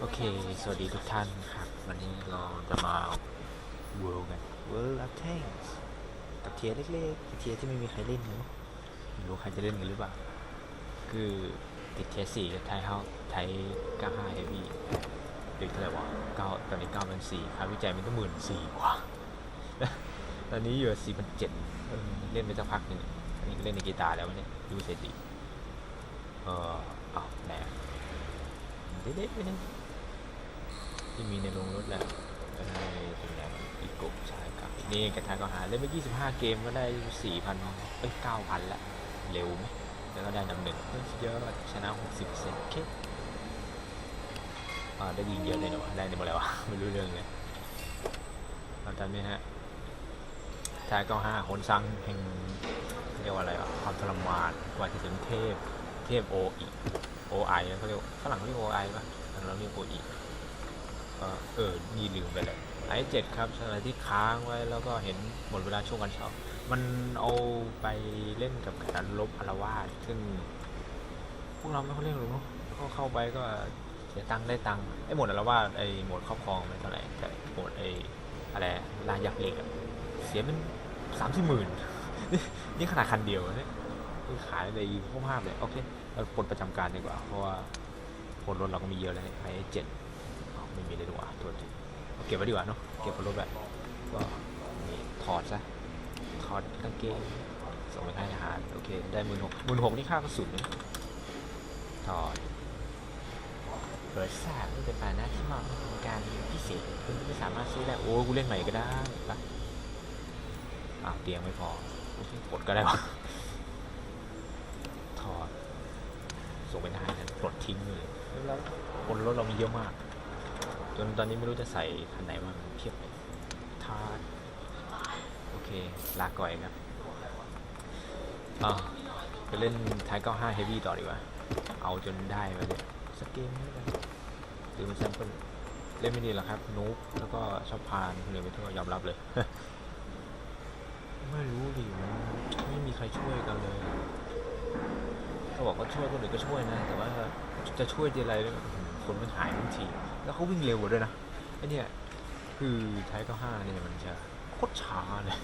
โอเค สวัสดีทุกท่านครับ วันนี้เราจะมา World กัน World of Tanks กับเทียร์เล็กๆเทียร์ที่ไม่มีใครเล่นเนอะไม่รู้ใครจะเล่นกันหรือเปล่า คือติดเทียร์สี่กับไทยเฮาไทย95 Heavy เด็กเท่าไหร่วะเก้าตอนนี้9 0 0 4ค่าวิจัยมันก็หมื่นสี่กว่า ตอนนี้อยู่4 0 0เออเล่นไปสักพักหนึ่งอันนี้ก็เล่นในกีตาร์แล้วเนี่ยดูเสร็จดีเออเอาแหนเด็ดๆไปเนี่ย ที่มีในโรงรถแหละเออเป็นไงอีกกบใช่ครับนี่กระทายก็หาเล่นไป25 เกมก็ได้ 4,000เอ้ย9,000ละเร็วไหมแล้วก็ได้นำหนึ่งเยอะชนะ 60เซนเคอ่าได้ยิงเยอะเลยเนอะได้ในหมดแล้ววะไม่รู้เรื่องเลยเราจำนี่ฮะทายก็ห้าคนซังแห่งเรียกว่าอะไรอะความทรมานกว่าจะถึงเทพ เทพโออีโอไอเขาเรียกฝรั่งเรียกโอไอป่ะเราเรียกโออี เออเออนี่ลืมไปเลยไอเจ็ดครับอะไรที่ค้างไว้แล้วก็เห็นหมดเวลาช่วงกันเช้ามันเอาไปเล่นกับการลบอารวาสซึ่ง พวกเราไม่ค่อยเล่นหรอกเนาะเข้าเข้าไปก็เสียตังค์ได้ตังค์ไอโหมดอารวาสไอโหมดครอบครองไม่เท่าไหร่แต่หมดไออะไรลายยักษ์เหล็กเสียเป็นสามสี่หมื่นนี่ขนาดคันเดียวนะเนี่ยคือขายเลยพวกภาพเลยโอเคเราปลดประจำการดีกว่าเพราะว่าผลรถเราก็มีเยอะเลยไอ้เจ็ด ไม่มีเลยดีกว่าตัวจริงเก็บไว้ดีกว่าเนาะเก็บบนรถแบบก็นี่ถอดซะถอดกางเกงส่งไปให้อาหารโอเคได้หมื่นหกหมื่นหกนี่ค่ากระสุนถอดเบอร์ซ่าไม่เป็นปานะที่เหมาะในการพิเศษคุณไม่สามารถซื้อได้โอ้กูเล่นใหม่ก็ได้ปะอ้าวเตียงไม่พอกดก็ได้วะถอดส่งไปให้นปลดทิ้งเลยแล้วบนรถเรามีเยอะมาก จนตอนนี้ไม่รู้จะใส่คันไหนบ้าเพียบเลยทาร์โอเค ลาก่อยครับอ่าไปเล่นไทย95 Heavy ต่อดีกว่า เอาจนได้มาเลยสกเกมไม่ได้หรือมันแซมเปิลเล่นไม่ดีหรอกครับนูบแล้วก็ชอบพานคนอื่นไปทั่วยอมรับเลย ไม่รู้ดิไม่มีใครช่วยกันเลยเขาบอกว่าช่วยคนอื่นก็ช่วยนะ แต่ว่าจะช่วยทีไรเนี่ยคนมันหายบางที แล้วเขาวิ่งเร็วด้วยนะไอเนี่ยคือไทยก็ห้าเนี่ยมันจะโคตรช้าเลย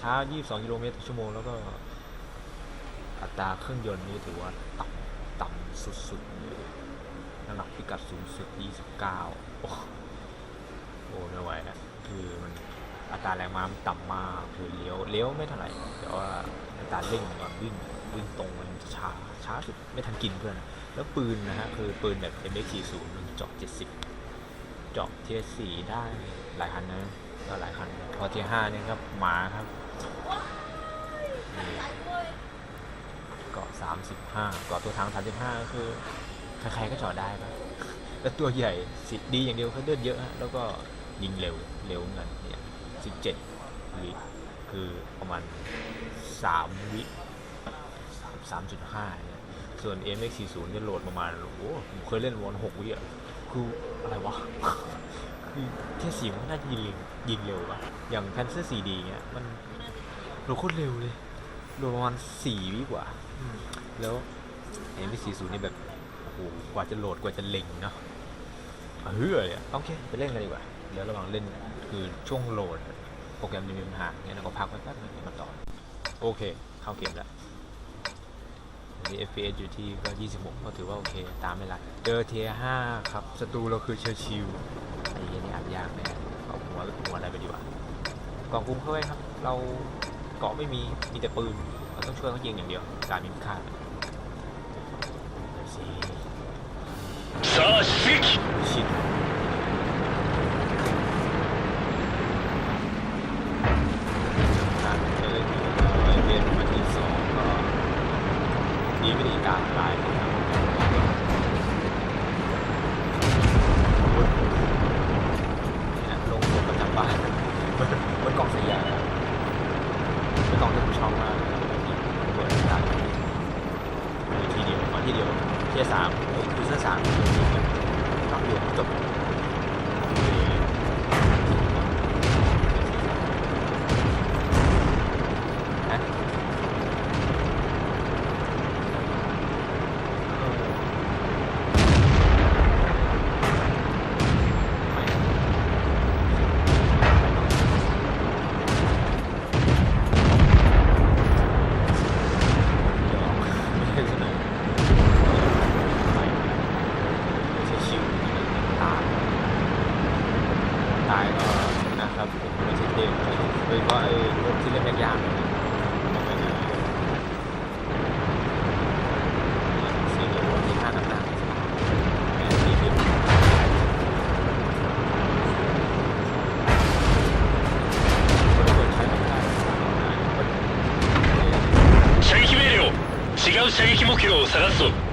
ช้า 22กิโลเมตรต่อชั่วโมงแล้วก็อัตราเครื่องยนต์นี่ถือว่าต่ำต่ำสุดๆเลยน้ำหนักพิกัดสูงสุด 29 โอ้โอ้ไม่ไหวนะคือมันอัตราแรงม้ามันต่ำมากคือเลี้ยวเลี้ยวไม่เท่าไหร่แต่ว่าอัตราเร่งตอนวิ่งวิ่งตรงมันจะช้าช้าสุดไม่ทันกินเพื่อน แล้วปืนนะฮะคือปืนแบบ MX40 มันเจาะ70 เจาะเทียสี่ได้หลายคันนะก็หลายคันพอเทียห้าเนี่ยครับหมาครับนี่เกาะ35เกาะตัวทาง35ก็คือใครๆก็เจาะได้ปะแล้วตัวใหญ่สิดีอย่างเดียวเขาเลือดเยอะ แล้วก็ยิงเร็วเร็วเหมือนกันเนี่ย17วิคือประมาณ3วิ3.5เนี่ยส่วน MX40 จะโหลดประมาณโอ้ผมเคยเล่นวันหกวิอะ คืออะไรวะ คือแค่เสี่มันน่าจะยิงยิงเร็วปะอย่าง Panzer 4D เงี้ยมันโหลดโคตรเร็วเลยโหลดประมาณสี่วิกว่าอืมแล้ว MX40 นี่แบบโอ้โหกว่าจะโหลดกว่าจะเล็งเนาะเฮ้ยเลยโอเคไปเล่นกันดีกว่าเดี๋ยวระหว่างเล่นคือช่วงโหลด โปรแกรมจะมีปัญหาเงี้ยเราก็พักไว้แป๊บนึงมาต่อ โอเค เข้าเกมแล้ว มี FPS อยู่ที่ก็ 26 ก็ถือว่าโอเค ตามไม่หลัเจอเทียห้าครับศัตรูเราคือเชอร์ชิลไอ้เหี้ยนี่อับยากเลยเอาหัวหัวอะไรไปดีวะกองกุ้มเข้าไปครับ เราเกาะไม่มี มีแต่ปืน เราต้องช่วยเขายิงอย่างเดียว การมีค่าซาชิก ร 機を探すぞ。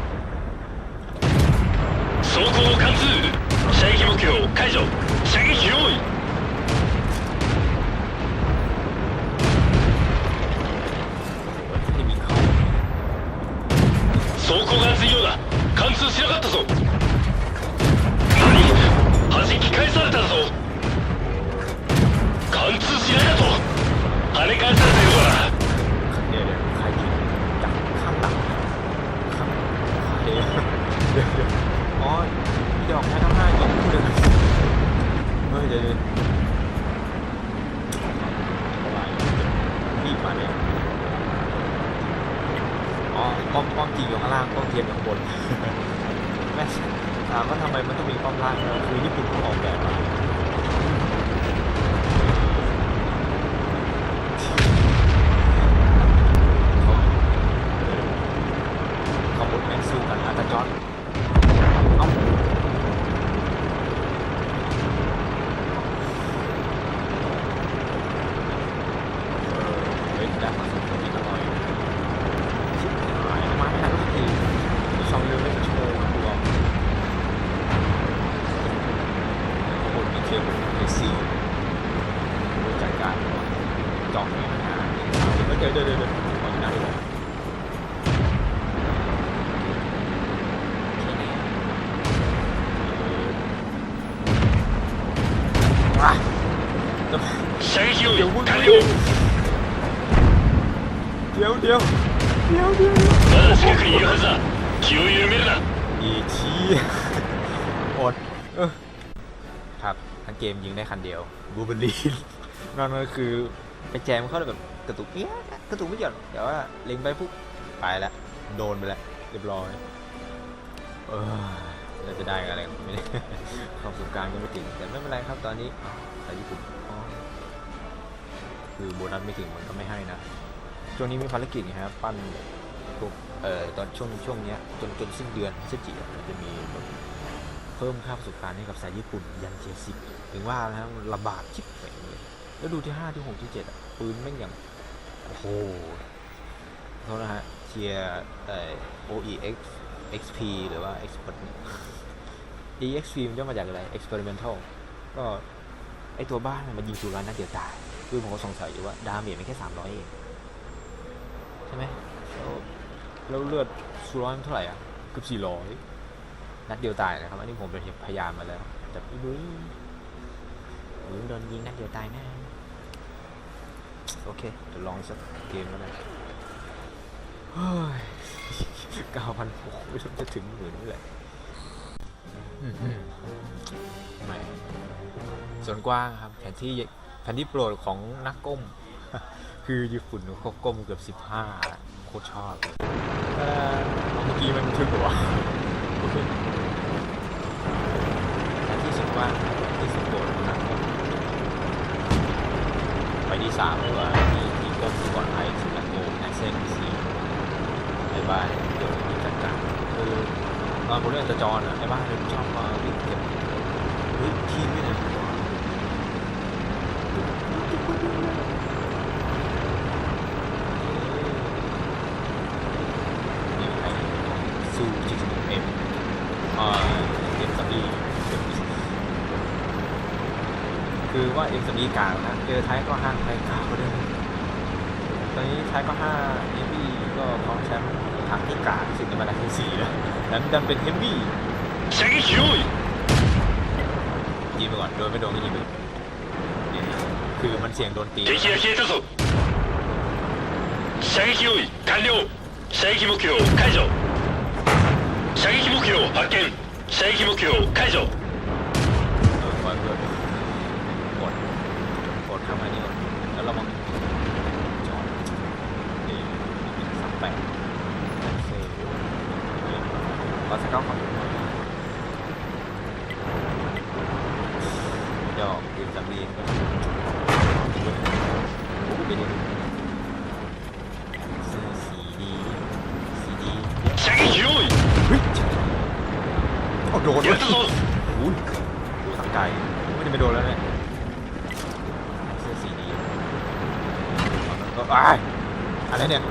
เนี่ยอ๋อป้อมป้อมจริงอยู่ข้างล่างป้อมเทียมอยู่ข้างบนแม่ถามว่าทำไมมันต้องมีป้อมล่างคือญี่ปุ่นเขาออกแบบมา ดี๋ยวเดี๋ยว まだ近くにいるはずだ気を緩めるな อีกทีอดเออครับทั้งเกมยิงได้คันเดียวบูเบอรีนนอกนั้นก็คือไปแจมเขาเลยแบบกระตุกเอี้ยะ กระตุกไม่หย่อนแต่ว่าเล็งไปปุ๊บไปแล้วโดนไปแล้วเรียบร้อยเออเราจะได้อะไรไม่ได้ความประสบการณ์ก็ไม่ถึงแต่ไม่เป็นไรครับตอนนี้อ๋อแต่ญี่ปุ่นคือโบนัสไม่ถึงมันก็ไม่ให้นะช่วงนี้มีภารกิจไงครับปั้นพวกเอ่อตอนช่วงช่วงเนี้ยจนจนสิ้นเดือนพฤศจิกายนจะมีเพิ่มค่าประสบการณ์ให้กับสายญี่ปุ่นยันเทียสิบถึงว่านะครับระบาดชิบไปเลยแล้วดูที่ห้าที่หกที่เจ็ดอะปืนแม่งอย่าง โอ้โหโทษนะฮะเทียเอ่อ OEX XP หรือว่า Expert EXP มันจะมาจากอะไร Experimental ก็ไอตัวบ้านมันมันยิงสุรานัดเดียวตาย คือผมก็สงสัยอยู่ว่า ดาเมจมันแค่สามร้อยเอง ใช่ไหมแล้วเลือดสูร้อยเท่าไหร่อะเกือบสี่ร้อยนัดเดียวตายนะครับ อันนี้ผมไปพยายามมาแล้ว แต่พี่บุ้ยหรือโดนยิงนัดเดียวตายแน่ โอเคเดี๋ยวลองสักเกมแล้วกันเฮ้ยเก้าพันหกไม่รู้จะถึงหมื่นนี่แหละอื้อหือแหมส่วนกว้างครับ แผนที่แผนที่โปรดของนักก้ม คือญี่ปุ่นเขาก้มเกือบสิบห้าโคตรชอบเมื่อกี้มันถึงหัวแต่ที่สุดว่าที่สุดโกรธนะไป ที่สามดีกว่าที่ที่ก้มก่อนไอซ์และโปร์แอเซนซีไอ้บ้านเดี๋ยวมีจัดการคือตอนผมเล่นจะจรอะในบ้านเลยชอบมาวิ่งเก็บเฮ้ยทีมไม่ได้ นี่ใครสู้จริงๆเอ็มอ่าเอ็มสบี คือว่าเอ็มสบีกลางนะเจอท้ายก็ห้าท้ายกลางก็ได้ตอนนี้ท้ายก็ห้าเอมบี้ก็ครองแชมป์ทางที่กลางสิงห์มาได้ที่สี่แล้วนั้นดันเป็นเอมบี้ 射撃用意 ยิงไปก่อนโดนไม่โดนก็ยิงไปเนี่ยคือมันเสี่ยงโดนตี 敵が消えたぞ射撃用意完了射撃目標解除射撃目標発見射撃目標解除 เอาโดนเลยอุ้ยสังไกไม่ได้ไปโดนแล้วเนี่ยเสื้อสีนี้ก็อ้ายอะไรเนี่ย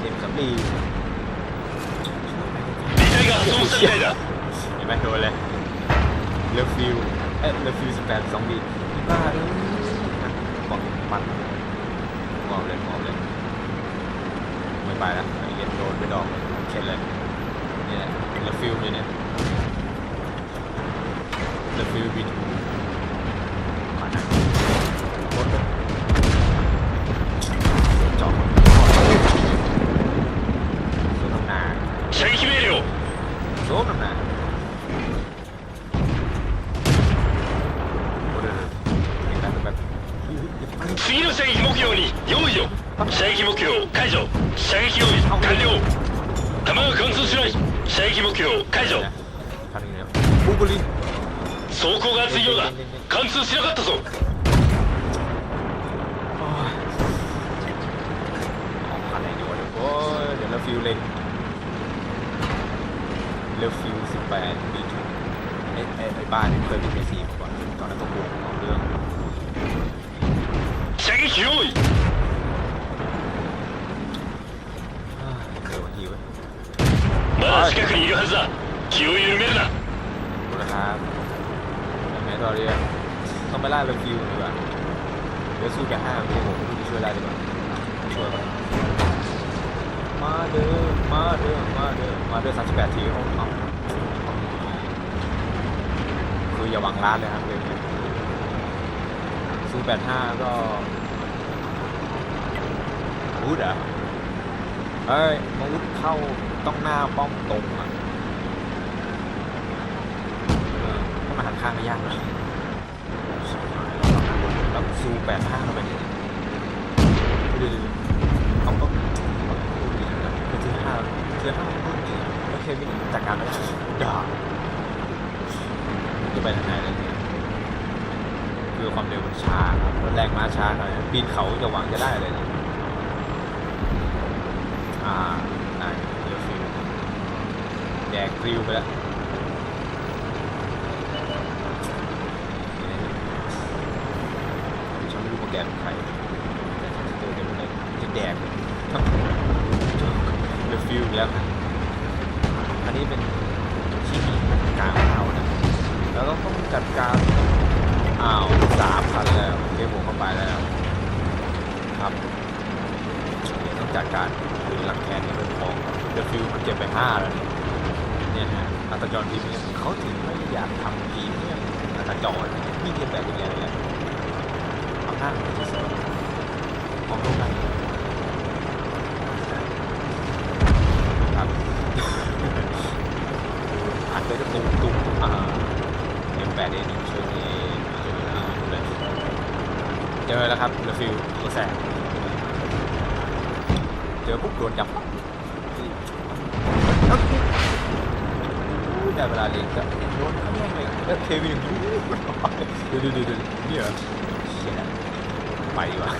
เจ็บสำดีเห็นไหมโดนเลยเลฟิวเอ๊ะเลฟิวสิบแปดสองบีบ้าเลย มันมอบเลยมอบเลยไม่ไปแล้วเหี้ย็นโดนไปดอกเข็ดเลยเนี่ยเลือฟิวเลยเนี่ยเลือฟิวบินมาหนักรถ 解除 นะคันนี้เนี่ยบูบูลิน 装甲が熱いようだ貫通しなかったぞ โอ้ยออกคันไหนดีวะเดี๋ยวโอ้ยเดี๋ยวเราฟิวเล็งเลือฟิวสิบแปดบีทูไอ้ไอ้ไอ้บ้านนี่เคยเป็นเอซีมาก่อนตอนนั้นก็กลัวเอาเรื่อง 射撃用意 อ่าเดี๋ยววันทีเว้ย まだ近くにいるはずだ 気を緩めるな ดูนะครับแม่ตอนเรียนต้องไปล่าเลือฟิวดีกว่าเดี๋ยวสู้กับห้าพี่ผมพี่ช่วยได้ดีกว่าช่วยกันมาเด้อมาเด้อมาเด้อมาเด้อสามสิบแปดทีโอ้เอาคืออย่าหวังล้านเลยครับเรื่องนี้ซูแปดห้าก็อูดเหรอเอ้ยมาอุดเข้าต้องหน้าป้อมตรงอ่ะ หันข้างไม่ยากนะแล้วซูแปดห้าเข้าไปเนี่ยดูดิเอาก็ดูดิเป็นที่ห้าเทียบห้าพูดดีโอเควินจัดการแล้วด่าจะไปทางไหนเลยคือความเร็วมันช้าครับแรงมาช้าหน่อยปีนเขาจะหวังจะได้เลยนะอ่าได้เดี๋ยวฟิวแดกกริวไปแล้ว ฉันไม่รู้ว่าแกเป็นใครแต่ฉันจะเจอแกเป็นอะไรจะแดกทั้งเดอะฟิลแล้วครับอันนี้เป็นที่มีกลางอ่าวนะ แล้วก็ต้องจัดการอ่าวสามพันแล้วเกมผมเข้าไปแล้ว ครับเดี๋ยวต้องจัดการคือหลักแขนนี่เป็นของเดอะฟิลมันเก็บไปห้าแล้วเนี่ยเนี่ยฮะอั ตจรทีเนี่ยเขาถึงไม่อยากทำทีเนี่ยอัตจรมีเทียบแบบอย่างเงี้ยเลยเอาหน้าที่สุดมองรูปได้ครับอัดไปจะตุ้มตุ้มอ่าเอ็มแปดเอ็นช่วยนี่ช่วยเลยเจอแล้วครับเดอะฟิลตัวแสบเจอปุ๊บโดนจับ ปั๊บได้เวลาเรียนก็โดนทั้งแม่งเลยแล้วเควินดูดูดูดูดูนี่เหรอเชี่ยไปดีกว่า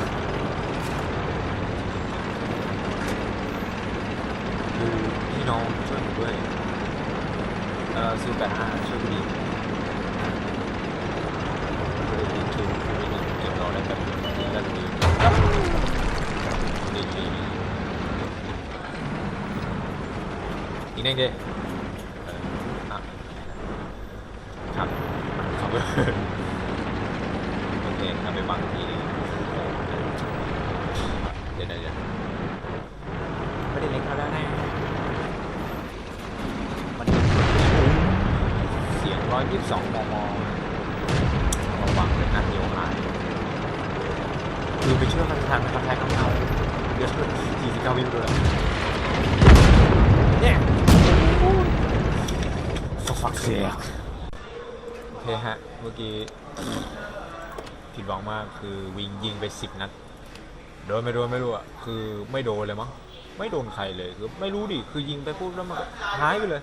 ดูพี่น้องช่วยผมด้วยเอ่อซื้อแปดห้าช่วยกูดีก็เลยดีทูคือไม่หนึ่งเด้แบบนี้แล้วดีดีดีอีกนั่งดิเอออะครับครับ โอเคเอาไปบังทีนึงเดี๋ยวเดี๋ยวเดี๋ยวไม่ได้เล็กเขาแล้วแน่มันเสียงร้อยยี่สิบสองมมระวังเลยนัดเดียวหายคือไปเชื่อกันทันนะครับแท้คำเน่าเดี๋ยวสี่สิบเก้าวิวเลยเนี่ยฝักเสียโอเคฮะ เมื่อกี้ ผิดหวังมากคือวิงยิงไปสิบนัดโดนไม่โดนไม่รู้อะคือไม่โดนเลยมั้งไม่โดนใครเลยคือไม่รู้ดิคือยิงไปปุ๊บแล้วมันหายไปเลย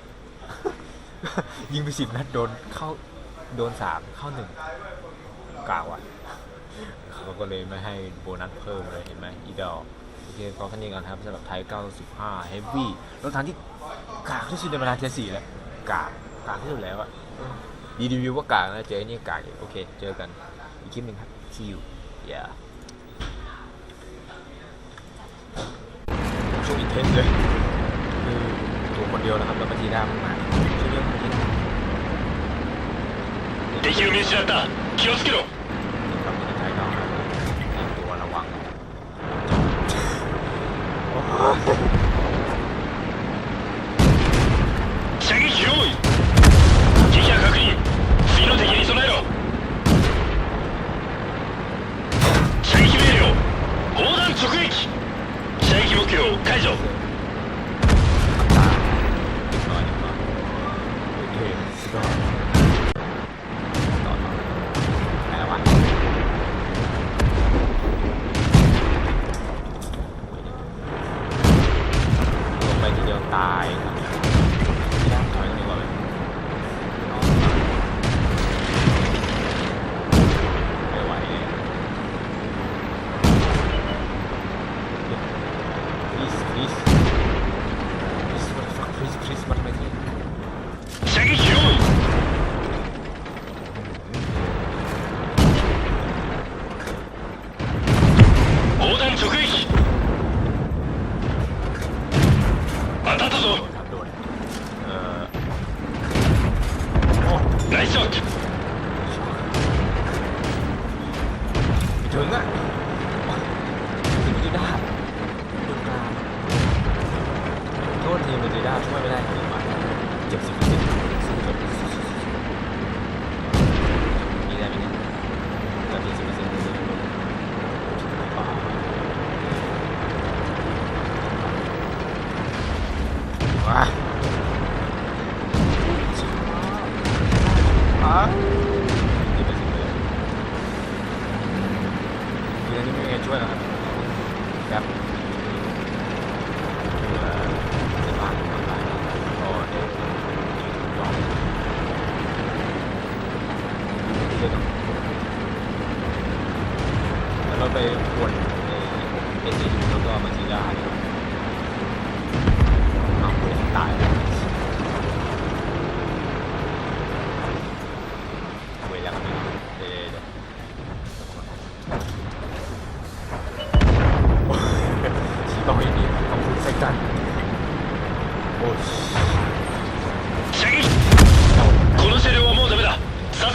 ยิงไปสิบนัดโดนเข้าโดนสามเข้าหนึ่งกาวอะเขาก็เลยไม่ให้โบนัสเพิ่มเลยเห็นไหมอีดอลโอเคก็แค่นี้กันครับสำหรับไทย95 Heavy รถถังที่กากที่สุดในเวลาเทียสี่แล้วกากกากที่สุดแล้วอะดีรีวิวว่ากากนะเจอไอ้นี่กากโอเค เจอกัน คลิปหนึ่งครับ see you yeah ช่วงอินเทนส์เลยคือตัวคนเดียวนะครับแล้วก็ทีด้ามากช่วงเยอะทีด้า 敵を見失った気をつけろ Peace. ว้าอ้าวยี่สิบเป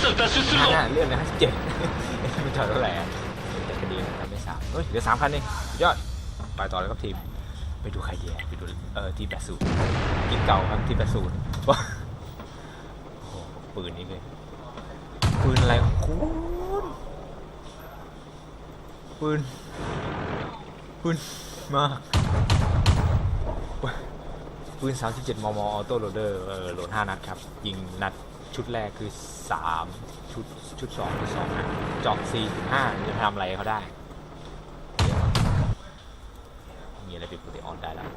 ห้าぞหน้าเลื่อนเลยห้าสิบเจ็ดมันจอดเท่าไหร่อะแต่คดีทำไม่สามเฮ้ยเหลือสามคันเองยอด ไปต่อเลยครับทีม ไปดูใครดีอะไปดูเออทีแปดศูนย์กินเก่าครับทีแปดศูนย์ว้าโอ้โหปืนนี้เลยปืนอะไรคุณปืนปืนมากปืน 37 มม ออโต้โหลดเดอร์เออโหลด 5 นัดครับ ยิงนัด ชุดแรกคือ 3 ชุดชุด2คือ2นัดเจาะ4 5จะทำอะไรเขาได้ มีอะไรผิดปกติออนได้แล้ว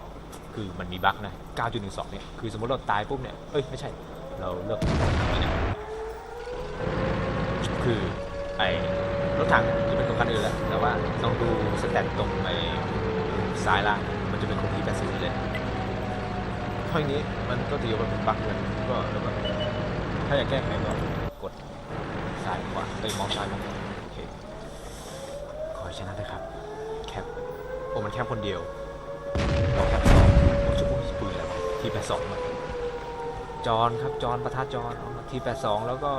คือมันมีบั๊กนะ 9.12 เนี่ย คือสมมติเราตายปุ๊บเนี่ย เอ้ย ไม่ใช่ เราเลือกนี่นะคือไอ้รถถังจะเป็นตรงคันอื่นแล้ว แต่ว่าต้องดูสแตทตรงไอ้ซ้ายล่าง มันจะเป็นของที่80เลยเพราะอย่านี้มันก็ถือว่าเป็นบั๊กเลยก็แล้วก็ ถ้าอยากแก้ไขก็กดซ้ายขวาไปมองซ้ายมองขวาโอเคขอชนะเถอะครับ แคปโอ้มันแคปคนเดียวเราแคปสองโอ้ชั่วโมงปืนอะไรวทีแปดสองมาจอนครับจอนประทัดจอนทีแปดสองแล้วก็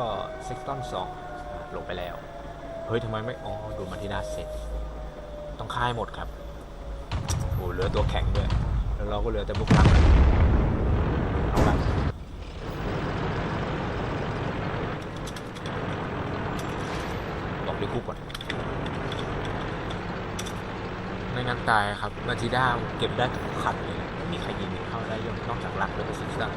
เซ็กตันสองลงไปแล้ว เฮ้ยทำไมไม่อ๋อดูมาที่หน้าเสร็จ ต้องค่ายหมดครับโอ้เหลือตัวแข็งด้วยแล้วเราก็เหลือแต่บุกหลังเอาละ หรือกูกดไม่งั้นตายครับมาทิด้าเก็บได้ทุกขัดเลยไม่มีใครยิงเข้าได้ยกนอกจากหลักแล้วก็ซิสเตอร์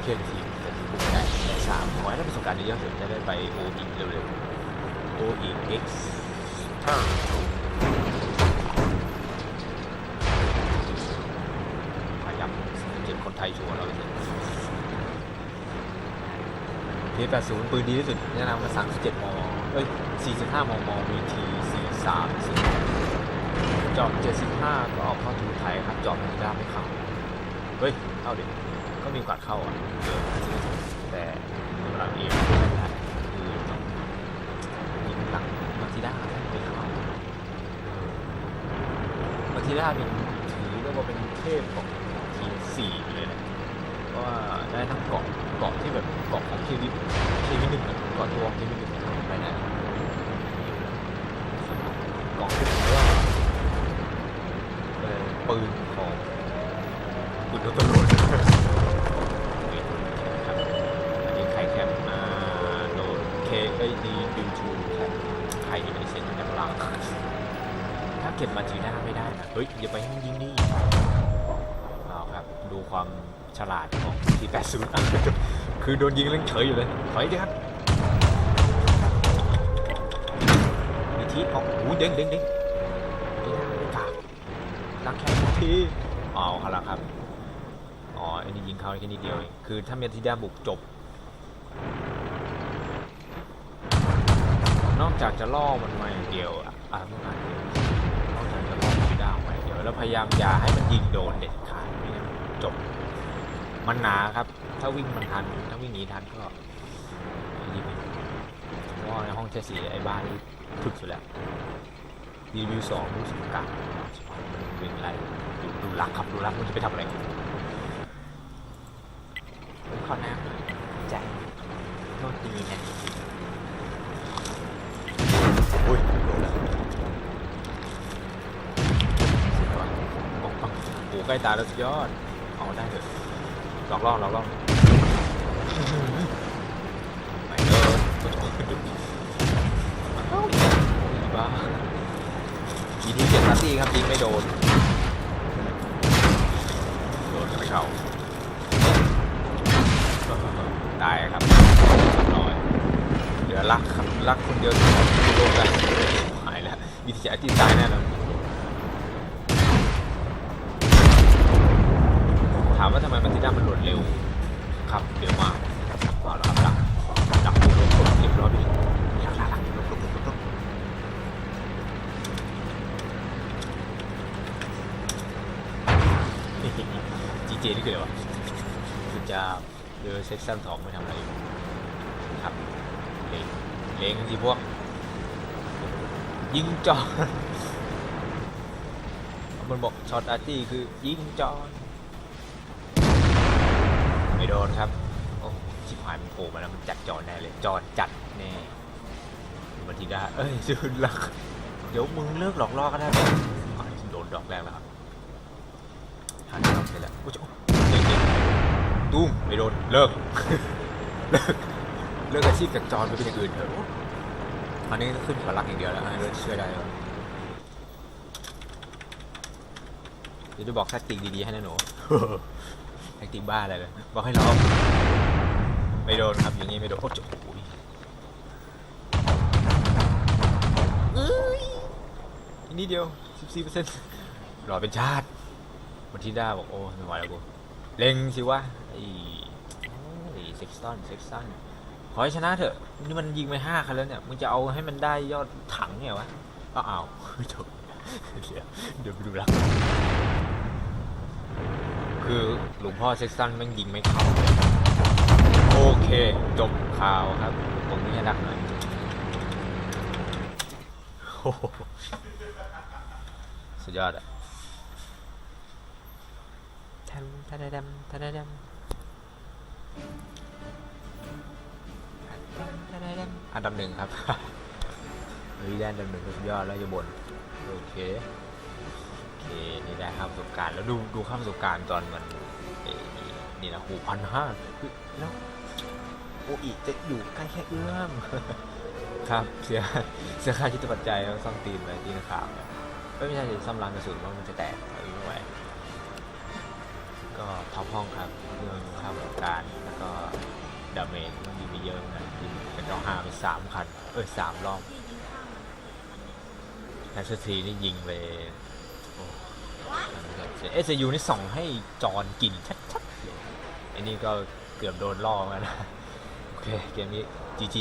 เพียงทีแต่ได้สามขอให้ได้ประสบการณ์เยอะๆถึงจะได้ไปโออีกเร็วๆโออีกเอ็กซ์เพยายามเก็บคนไทยชัวร์เราเลย 80 ปืนดีที่สุดแนะนำมา37มมเอ้ย 45 มม VT 43จอบ 75 ก็ออกข้อทูไทยครับ จอบธรรมดาไม่เข้าเฮ้ย เข้าดิ ก็มีกาดเข้าอะเออแต่สำหรับเองไม่คือต้องยิงหลังมาทีด้าไม่เข้ามาทีด้าเป็นถือเรีกว่าเป็นเทพของทีสี่เลยนะ เพราะว่าได้ทั้งเกาะเกาะที่แบบเกาะของเควินเควินหนึ่งเกาะตัวของเควินหนึ่งไปไหนเกาะที่ผมว่าเออปืนของปืนรถตำรวจครับอันนี้ไข่แคปมาโดนเคไอดีบิวทูแคปไข่ในเซ็นกำลังถ้าเก็บมาจีน่าไม่ได้นะเฮ้ยอย่าไปให้ยิงดิเอา ความฉลาดของทีแปดศูนย์คือโดนยิงเล่นเฉยอยู่เลยถอยดิครับมีทีออกโอ้ยเด้งเด้งเด้งไม่ได้ไม่การักแค่ทีเอาเอาละครับอ๋อไอ้นี่ยิงเขาแค่นิดเดียวเองคือถ้าเมทิดาบุกจบ นอกจากจะล่อมันมาอย่างเดียวอะอะไม่มาเดียวนอกจากจะล่อเมทิดามาอย่างเดียวแล้วพยายามอย่าให้มันยิงโดนเด็ด จบ มันหนาครับ ถ้าวิ่งมันทัน ถ้าวิ่งหนีทันก็ยิงเพราะว่าในห้องเชสซีไอ้บ้านนี่ถึกสุดแล้วรีวิวสองรู้สึกกลางวิ่งไล่ดูดูรักครับดูรักมันจะไปทำอะไรผมขอน้ำหน่อยใจโทษทีนะอุ้ยโดนแล้วสุดยอดโอ้โหโอ้โหใกล้ตายแล้วสุดยอด เอาได้เถอะหลอกล่อหลอกล่อไม่เออตัวโตขึ้นดูเอ้าอีบ้าวิธีเก็บนัตตี้ครับยิงไม่โดน โดนก็ไม่เข้าตายครับน้อยเหลือรักรักคนเดียวที่โดนกันหายแล้ววิธีจะที่ตายแน่นอน ว่าทำไมมันที่ด้ามันหล่นเร็วครับเร็วมากเอาละครับดักดักหัวลงกดเรียบร้อยไปดิอยากละละลงลงลงลงลงจีเจนี่คืออะไรวะคุณจะเจอเซ็กซันสองไม่ทำอะไรครับเล็งเล็งสิพวก ยิงจอนมันบอกช็อตอาร์ตี้คือยิงจอน ไม่โดนครับ โอ้ชิบหายมันโผล่มาแล้วมันจัดจอแน่เลย จอจัดแน่บันทีได้เอ้ยสุดลัก เดี๋ยวมึงเลิกหลอกล่อก็ได้ไหมอ้าวโดนดอกแรกแล้วครับหันกเสร็จแล้วโอ้โหเก่งตุ้มไม่โดน เลิก เลิก เลิกอาชีพจากจอนไปเป็นอย่างอื่นเถอะอันนี้ขึ้นกับรักอย่างเดียวแล้วให้เลิกเชื่อได้แล้วเดี๋ยวจะบอกแทคติกดีๆให้นะหนู ท็กติกบ้าอะไรเลยบอกให้เราไม่โดนครับอย่างนี้ไม่โดนโอ้โหเอ้ยอีกนิดเดียว 14เปอร์เซ็นต์รอเป็นชาติวันที่ด้าบอกโอ้ไม่ไหวแล้วกูเล็งสิวะไอ้เซ็กซันเซ็กซันขอให้ชนะเถอะ นี่มันยิงไปห้าคันแล้วเนี่ย มึงจะเอาให้มันได้ยอดถังเนี่ยวะอ้าวอ้าจบเดี๋ยวเดี๋ยวไปดูหลัก คือหลวงพ่อเซ็กซันแม่งยิงไม่เข้าเลยโอเค จบข่าวครับ ผมนี่ให้ดักหน่อยโอ้โหสุดยอดอะแทมทะดำทะดำทะดำอันดับหนึ่งครับเฮ้ยได้อันดับหนึ่งสุดยอดแล้วจะบ่นโอเคโอ เคนี่ได้ค่าประสบการณ์แล้วดูดูค่าประสบการณ์ตอนมันเอ้ยนี่นะหูพันห้าแล้วโออีจะอยู่ใกล้แค่เอื้อมครับเสียเสียค่าคิดปัจจัยแล้วซ่อมตีนไปตีนข่าวเนี่ยเอ้ยไม่ใช่สิซ่อมรางกระสุนว่ามันจะแตกอะไรไม่ไหวก็ท็อปห้องครับเรื่องค่าประสบการณ์แล้วก็ดาเมจมันยิงไปเยอะเหมือนกันยิงเป็นรองห้าไปสามคันเอ้ยสามรอบแอสทีนี่ยิงไป เอสยูนี่ส่องให้จอนกินชัดๆเลยอันี่ก็เกือบโดนล่อมานะ โอเค เกมนี้ GG